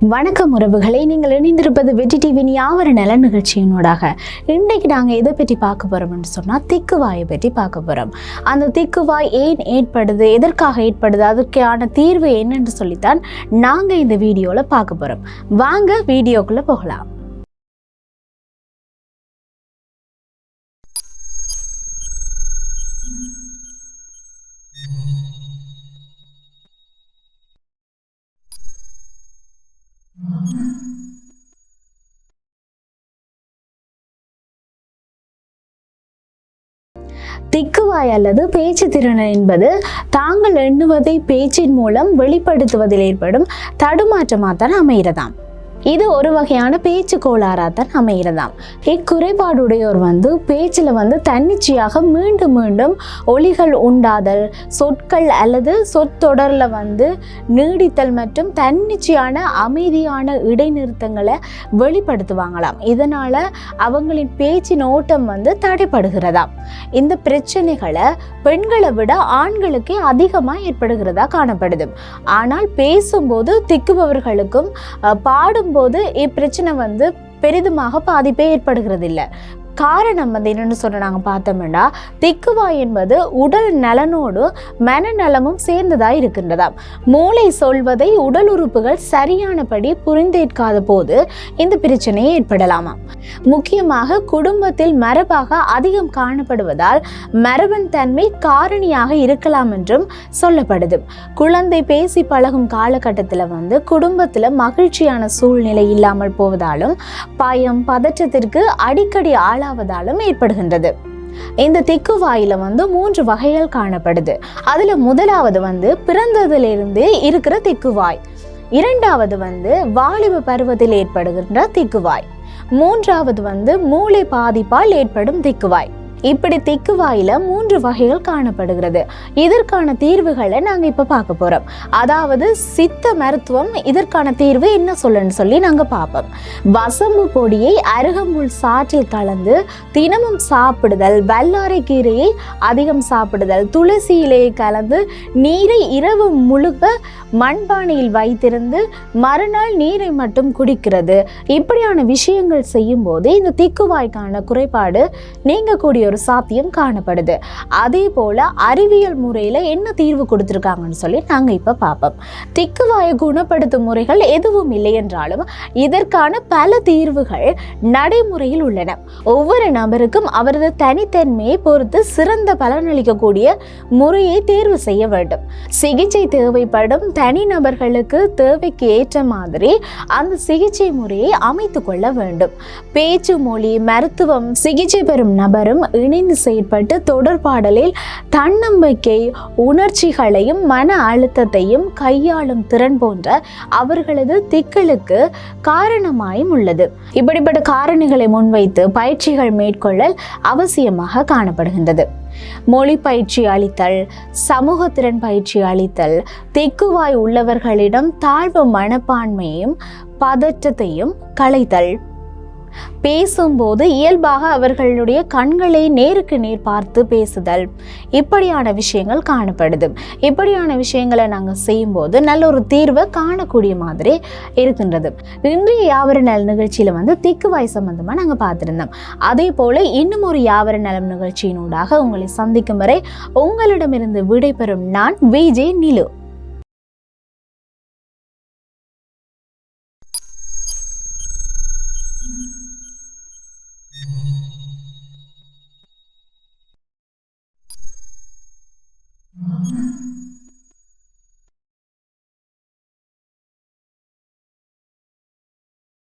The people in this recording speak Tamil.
வணக்கம் உறவுகளை நீங்கள் இணைந்திருப்பது வெற்றி டிவியின் யாவர நல நிகழ்ச்சியினூடாக. இன்றைக்கு நாங்கள் எதை பற்றி பார்க்க போகிறோம்னு சொன்னால் திக்குவாயை பற்றி பார்க்க போகிறோம் அந்த திக்குவாய் ஏன் ஏற்படுது எதற்காக ஏற்படுது அதுக்கான தீர்வு என்னன்னு சொல்லித்தான் நாங்கள் இந்த வீடியோவில் பார்க்க போகிறோம் வாங்க வீடியோக்குள்ளே போகலாம். திக்குவாய் அல்லது பேச்சு திறன் என்பது தாங்கள் எண்ணுவதை பேச்சின் மூலம் வெளிப்படுத்துவதில் ஏற்படும் தடுமாற்றமாக தான் அமைகிறதாம். இது ஒரு வகையான பேச்சு கோளாறாக தான் அமைகிறதாம். இக்குறைபாடுடையோர் வந்து பேச்சில் வந்து தன்னிச்சையாக மீண்டும் மீண்டும் ஒலிகள் உண்டாதல் சொற்கள் அல்லது சொற்றொடரில் வந்து நீடித்தல் மற்றும் தன்னிச்சையான அமைதியான இடைநிறுத்தங்களை வெளிப்படுத்துவாங்களாம். இதனால் அவங்களின் பேச்சின் ஓட்டம் வந்து தடைப்படுகிறதாம். இந்த பிரச்சனைகளை பெண்களை விட ஆண்களுக்கே அதிகமாக ஏற்படுகிறதா காணப்படுது. ஆனால் பேசும்போது திக்குபவர்களுக்கும் பாடும் போது இப்பிரச்சனை வந்து பெரிதுமாக பாதிப்பே ஏற்படுகிறது இல்லை காரணம் வந்து என்னென்னு சொல்ல நாங்கள் பார்த்தோம்னா திக்குவாய் என்பது உடல் நலனோடு மனநலமும் சேர்ந்ததாக இருக்கின்றதாம் மூளை சொல்வதை உடல் உறுப்புகள் சரியானபடி புரிந்தேற்காத போது இந்த பிரச்சனை ஏற்படலாமா? முக்கியமாக குடும்பத்தில் மரபாக அதிகம் காணப்படுவதால் மரபன் தன்மை காரணியாக இருக்கலாம் என்றும் சொல்லப்படுது. குழந்தை பேசி பழகும் காலகட்டத்தில் வந்து குடும்பத்தில் மகிழ்ச்சியான சூழ்நிலை இல்லாமல் போவதாலும் பயம் பதற்றத்திற்கு அடிக்கடி ஆளாவதாலும் ஏற்படுகின்றது. இந்த திக்குவாயில வந்து மூன்று வகைகள் காணப்படுது. அதுல முதலாவது வந்து பிறந்ததிலிருந்து இருக்கிற திக்குவாய் இரண்டாவது வந்து வாலிப பருவத்தில் ஏற்படுகின்ற திக்குவாய் மூன்றாவது வந்து மூளை பாதிப்பால் ஏற்படும் திக்குவாய். இப்படி திக்குவாயில மூன்று வகைகள் காணப்படுகிறது. இதற்கான தீர்வுகளை நாங்க இப்ப பார்க்க போறோம். அதாவது சித்த மருத்துவம் இதற்கான தீர்வு என்ன சொல்லுன்னு சொல்லி நாங்க பார்ப்போம். வசம்பு பொடியை அருகம்புல் சாற்றில் கலந்து தினமும் சாப்பிடுதல் வல்லாரை கீரையை அதிகம் சாப்பிடுதல் துளசி இலையை கலந்து நீரை இரவு முழுக்க மண்பானையில் வைத்திருந்து மறுநாள் நீரை மட்டும் குடிக்கிறது. இப்படியான விஷயங்கள் செய்யும்போது இந்த திக்குவாய்க்கான குறைபாடு நீங்கக்கூடிய ஒரு சாத்தியம் காணப்படுது. அதே போல அறிவியல் முறையில் என்ன தீர்வு கொடுத்துருக்காங்கன்னு சொல்லி நாங்கள் இப்போ பார்ப்போம் திக்குவாயை குணப்படுத்தும் முறைகள் எதுவும் இல்லை என்றாலும் இதற்கான பல தீர்வுகள் நடைமுறையில் உள்ளன. ஒவ்வொரு நபருக்கும் அவரது தனித்தன்மையை பொறுத்து சிறந்த பலனளிக்கக்கூடிய முறையை தேர்வு செய்ய வேண்டும். சிகிச்சை தேவைப்படும் தனி நபர்களுக்கு தேவைக்கு ஏற்ற மாதிரி அந்த சிகிச்சை முறையை அமைத்து கொள்ள வேண்டும். பேச்சு மொழி மருத்துவம் சிகிச்சை பெறும் நபரும் இணைந்து செயற்பட்டு தொடர்பாடலில் தன்னம்பிக்கை உணர்ச்சிகளையும் மன அழுத்தத்தையும் கையாளும் திறன் போன்ற அவர்களது திக்களுக்கு காரணமாயும் உள்ளது. இப்படிப்பட்ட காரணிகளை முன்வைத்து பயிற்சிகள் மேற்கொள்ளல் அவசியமாக காணப்படுகின்றது. மொழி பயிற்சி அளித்தல் சமூக திறன் பயிற்சி அளித்தல் தெக்குவாய் உள்ளவர்களிடம் தாழ்வு மனப்பான்மையையும் பதற்றத்தையும் களைத்தல் பேசும்போது இயல்பாக அவர்களுடைய கண்களை நேருக்கு நேர் பார்த்து பேசுதல். இப்படியான விஷயங்கள் காணப்படுது. இப்படியான விஷயங்களை நாங்கள் செய்யும்போது நல்ல ஒரு தீர்வை காணக்கூடிய மாதிரி இருக்கின்றது. இன்றைய யாவர நலம் நிகழ்ச்சியில் வந்து திக்குவாய் சம்பந்தமாக நாங்கள் பார்த்துருந்தோம். அதே போல் இன்னும் ஒரு யாவர நலம் நிகழ்ச்சியினூடாக உங்களை சந்திக்கும் வரை உங்களிடமிருந்து விடைபெறும் நான் விஜே நிலு. Hum.